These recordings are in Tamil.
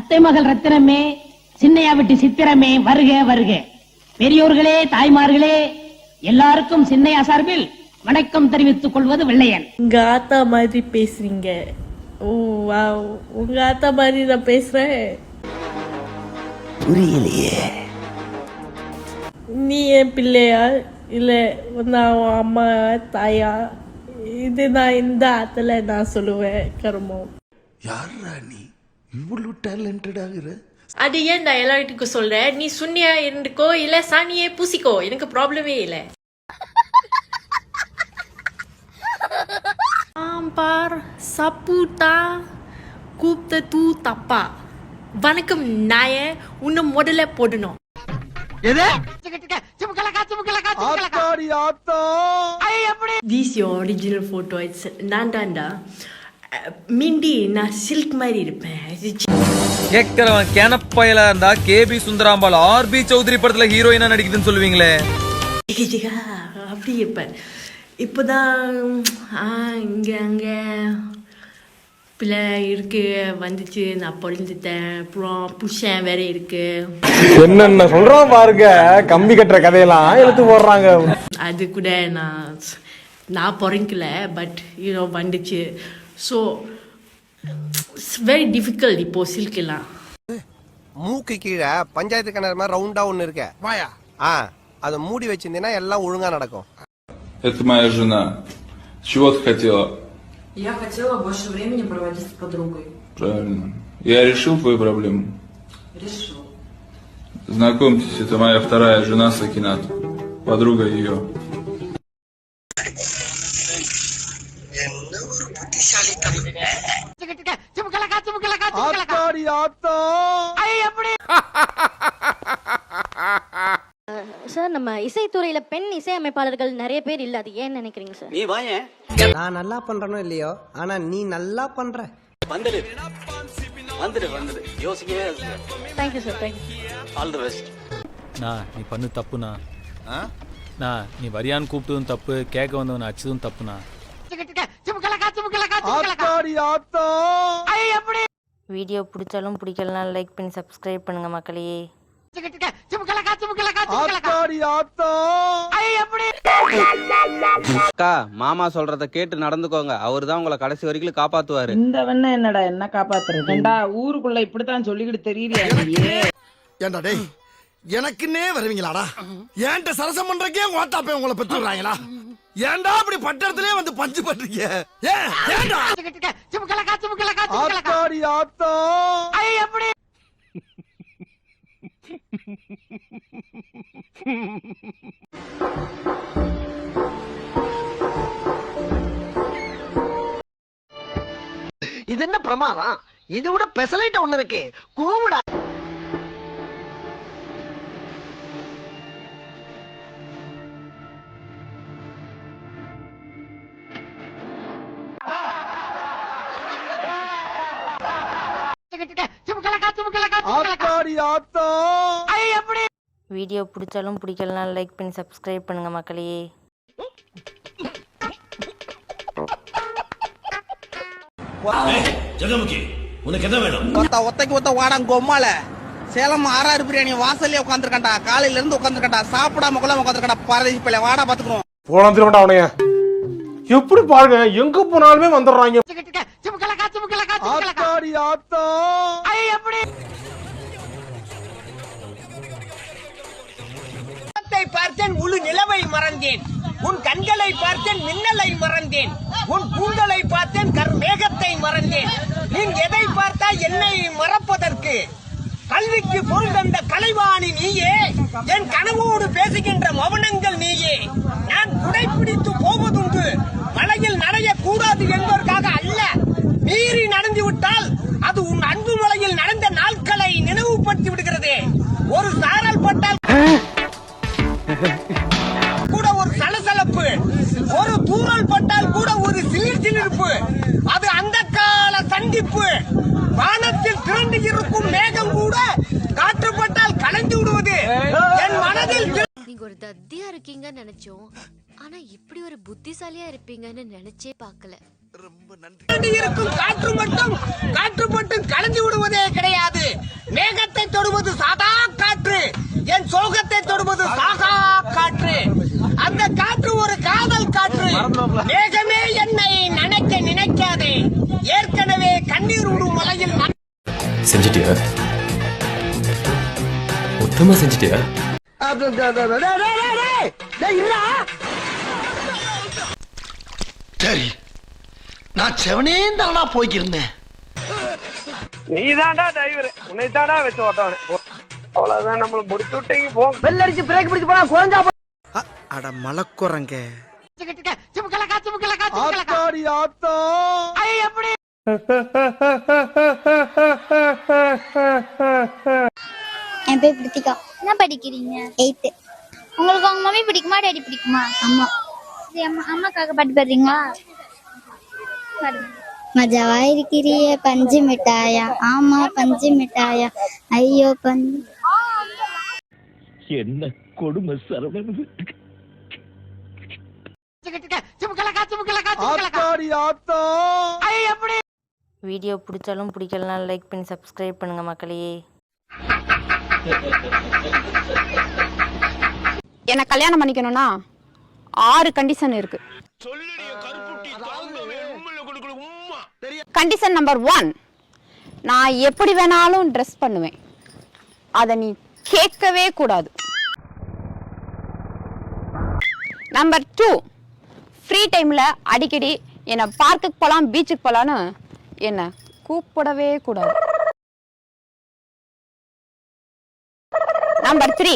அத்தை மகள் ரத்தினமே சின்னையா விட்டு சித்திரமே வருக வருக. பெரியோர்களே தாய்மார்களே எல்லாருக்கும் சின்னையா சார்பில் வணக்கம் தெரிவித்துக் கொள்வது வெள்ளையன். உங்க ஆத்தா மாதிரி பேசுறீங்க. Oh wow. உங்க ஆத்தா மாதிரி நான் பேசுறேன். புரியலையே. நீ என் பிள்ளையா? இல்ல நான் அம்மா தாயா? இது நான் இந்த ஆத்துல நான் சொல்லுவேன் கருமம். யாரா நீ? இவ்வளவு டேலண்டட் ஆகுற அது ஏன் நான் எல்லாத்துக்கும் சொல்றேன் நீ சுன்னியா இருந்துக்கோ இல்ல சாணியே பூசிக்கோ. எனக்கு ப்ராப்ளமே இல்லை. பார் சப்புட்டா கூப்பிட்ட தூ தப்பா. வணக்கம் நாய உன்னை முதல்ல போடணும். This your original photo. It's தான்டா. மிண்டி நான் சில்க் மாதிரி இருப்பேன். கேட்கிறவன் கேனப்பயலா இருந்தா கேபி சுந்தராம்பாள் ஆர்பி சௌத்ரி படத்துல ஹீரோயினா நடிக்குதுன்னு சொல்லுவீங்களே? அப்படி இருப்பேன். இப்போதான் ஆ இங்கே அங்கே பிள்ளை இருக்கு வந்துச்சு நான் பொழுந்துட்டேன். அப்புறம் புருஷன் வேற இருக்கு. என்னென்ன சொல்றோம் பாருங்க கம்பி கட்டுற கதையெல்லாம் இழுத்து போடுறாங்க. அது கூட நான் நான் பிறக்கல பட் யூனோ வந்துச்சு. ஸோ வெரி டிஃபிகல்ட் இப்போ சில்கெல்லாம் மூக்கு கீழே பஞ்சாயத்து கிணறு மாதிரி ரவுண்டா ஒண்ணு இருக்க வாயா ஆ அதை மூடி வச்சிருந்தீங்கன்னா எல்லாம் ஒழுங்கா நடக்கும் Это моя жена. Чего ты хотела? Я хотела больше времени проводить с подругой. Правильно. Я решил твою проблему. Решил. Знакомьтесь, это моя вторая жена Сакинат. Подруга ее. சார் நம்ம இசைத்துறையில பெண் இசையமைப்பாளர்கள் நிறைய பேர் இல்ல. அது ஏன் நினைக்கிறீங்க சார்? நான் நல்லா பண்றனோ இல்லையோ? ஆனா நீ நல்லா பண்ற. தேங்க்யூ சார் தேங்க்யூ நான் நீ பண்ணு தப்புண்ணா. நான் நீ வரியான்னு கூப்பிட்டதும் தப்பு கேட்க வந்தவன் தப்புண்ணா. ஆத்தாடி ஆத்தா. வீடியோ பிடிச்சாலும் பிடிக்கலனாலும் லைக் பண்ணி சப்ஸ்கிரைப் பண்ணுங்க மக்களே. அக்கா மாமா சொல்றத கேட்டு நடந்துக்கோங்க. அவர் தான் உங்களை கடைசி வரைக்கும் காப்பாத்துவாரு. இந்த வெண்ண என்னடா என்ன காப்பாத்துறது? ஏண்டா ஊருக்குள்ள இப்படித்தான் சொல்லிக்கிட்டு தெரியலையா ஏண்டா டேய் எனக்குன்னே வருவீங்களாடா? ஏன்ட்ட சரசம் பண்றக்கே ஓட்டாப்பே உங்களை பெற்றுறாங்களா ஏன்டா அப்படி பட்டத்திலே வந்து பஞ்சு பண்றீங்க? ஏன் ஏன்டா? ஆத்தாடி ஆத்தா. இது என்ன பிரமாதம்? இது விட பெசலைட்ட ஒண்ணு இருக்கு. கூவிடா வீடியோ பிடிச்சாலும் பிடிக்கலனாலும் லைக் பண்ணி சப்ஸ்கிரைப் பண்ணுங்க மக்களே. ஒத்த ஒத்தைக்கு ஒத்த வாடாங்க கொம்மால. சேலம் ஆறாறு பிரியாணி வாசல்லே உட்காந்துருக்கா காலையில இருந்து உட்காந்துருக்கா சாப்பிடாம கொள்ள உட்காந்துருக்கா பரதேசி பிள்ளை வாடா பாத்துக்கிறோம். அவனைய. எப்படி பாருங்க எங்க போனாலுமே வந்துடுறாங்க. ஆத்தாடி ஆத்தா. பார்த்தேன் முழு நிலவை மறந்தேன். உன் கண்களை பார்த்தேன் மின்னலை மறந்தேன். உன் கூந்தலை பார்த்தேன் கர்மேகத்தை மறந்தேன். நீ எதை பார்த்தா என்னை மறப்பதற்கு? கல்விக்கு பொருள் தந்த கலைவாணி நீயே. என் கனவோடு பேசுகின்ற மௌனங்கள் நீயே. நான் குடைப்பிடித்து போவதுண்டு. மலையில் நனைய கூடாது என்பதற்காக அல்ல மீறி நடந்து விட்டால் அது உன் அன்பு மலையில் நடந்த நாட்களை நினைவுபடுத்தி விடுகிறது. ஒரு சாரல் பட்டால் கூட ஒரு சலசலப்பு. ஒரு தூரல் பட்டால் கூட ஒரு சிலிர் சிலிர்ப்பு அது அந்த கால சந்திப்பு. வானத்தில் திரண்டு இருக்கும் மேகம் கூட காற்றுப்பட்டால் கலைந்து விடுவது. என் மனதில் நீங்க ஒரு தத்தியா இருக்கீங்கன்னு நினைச்சோம். ஆனா இப்படி ஒரு புத்திசாலியா இருப்பீங்கன்னு நினைச்சே ரொம்ப நன்றி. இருக்கும் காற்று மட்டும் காற்று மட்டும் கலந்து விடுவதே கிடையாது. மேகத்தை தொடுவது சாதா காற்று. என் சோகத்தை தொடுவது சாகா காற்று. அந்த காற்று ஒரு காதல் காற்று. மேகமே என்னை நினைக்க நினைக்காதே. ஏற்கனவே கண்ணீர் விடும் மலையில் செஞ்சிட்டியா? மொத்தமா செஞ்சிட்டியா? சரி நான் செவனே தானா போய்க்கிருந்தேன். நீ தாண்டா டிரைவர் உன்னை தாண்டா வச்சு ஓட்டவனே. அவ்வளவுதான் நம்மள முடிச்சு விட்டீங்க போங்க பெல் அடிச்சு பிரேக் பிடிச்சு போனா குறைஞ்சா அட மலக்குறங்க ஆத்தாடி ஆத்தா. எப்படி? என் பேர் பிரித்திகா. என்ன படிக்கிறீங்க? எயித்து உங்களுக்கு உங்க மம்மி பிடிக்குமா டேடி பிடிக்குமா? அம்மா. சரி அம்மா அம்மாக்காக பாட்டு பாடுறீங்களா? மஜாவா இருக்கிறியே பஞ்சு மிட்டாயா? ஆமா பஞ்சு மிட்டாயா. ஐயோ பஞ்சு என்ன கொடுமை சரவணன்? வீடியோ பிடிச்சாலும் பிடிக்கலாம் லைக் பண்ணி சப்ஸ்கிரைப் பண்ணுங்க மக்களே. என்ன கல்யாணம் பண்ணிக்கணும்னா ஆறு கண்டிஷன் இருக்கு. Condition number one. நான் எப்படி வேணாலும் ட்ரெஸ் பண்ணுவேன். அதை நீ கேட்கவே கூடாது. Number two. ஃப்ரீ டைமில் அடிக்கடி என்னை பார்க்குக்கு போகலாம் பீச்சுக்கு போகலான்னு என்னை கூப்பிடவே கூடாது. நம்பர் த்ரீ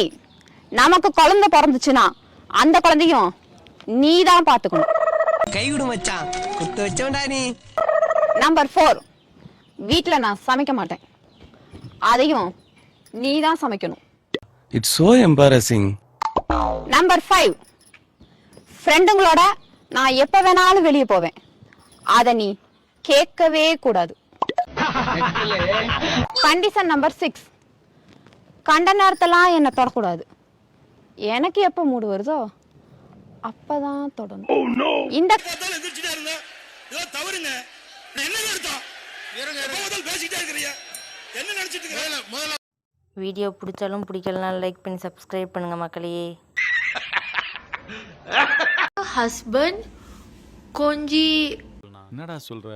நமக்கு குழந்தை பிறந்துச்சுன்னா அந்த குழந்தையும் நீ தான் பார்த்துக்கணும். கை விடு மச்சான். குத்து வச்சோண்டா நீ. நம்பர் ஃபோர் வீட்டில் நான் சமைக்க மாட்டேன். அதையும் நீ தான் சமைக்கணும். It's so embarrassing number five ஃப்ரெண்டுங்களோட நான் எப்போ வேணாலும் வெளியே போவேன். அதை நீ கேட்கவே கூடாது. கண்டிஷன் நம்பர் சிக்ஸ் கண்ட நேரத்தெல்லாம் என்னை தொடக்கூடாது. எனக்கு எப்போ மூடு வருதோ அப்பதான் தொடணும். இந்த தவறுங்க. என்ன அர்த்தம் பேசிட்டே இருக்கிறீங்க? என்ன நினைச்சிட்டு வீடியோ பிடிச்சாலும் பிடிக்கலாம் லைக் பண்ணி சப்ஸ்கிரைப் பண்ணுங்க மக்களே. ஹஸ்பண்ட் கொஞ்சி. என்னடா சொல்ற?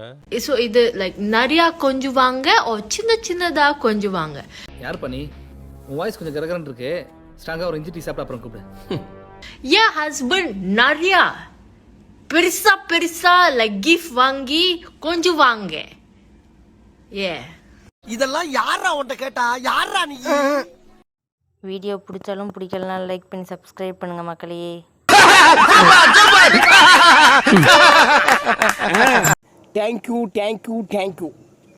ஸோ இது லைக் நிறையா கொஞ்சுவாங்க ஓ சின்ன சின்னதா கொஞ்சுவாங்க? யார் பண்ணி உன் வாய்ஸ் கொஞ்சம் கரகரன் இருக்கு. ஸ்ட்ராங்கா ஒரு இஞ்சி டீ சாப்பிட்டு அப்புறம் கூப்பிடு. என் ஹஸ்பண்ட் நிறையா பெருசா பெருசா லைக் கிஃப்ட் வாங்கி கொஞ்சுவாங்க ஏ இதெல்லாம் யாரா உன்ட்ட கேட்டா? யாரா நீ? வீடியோ பிடிச்சாலும் பிடிக்கலாம் லைக் பண்ணி சப்ஸ்கிரைப் பண்ணுங்க மக்களே. Thank you thank you thank you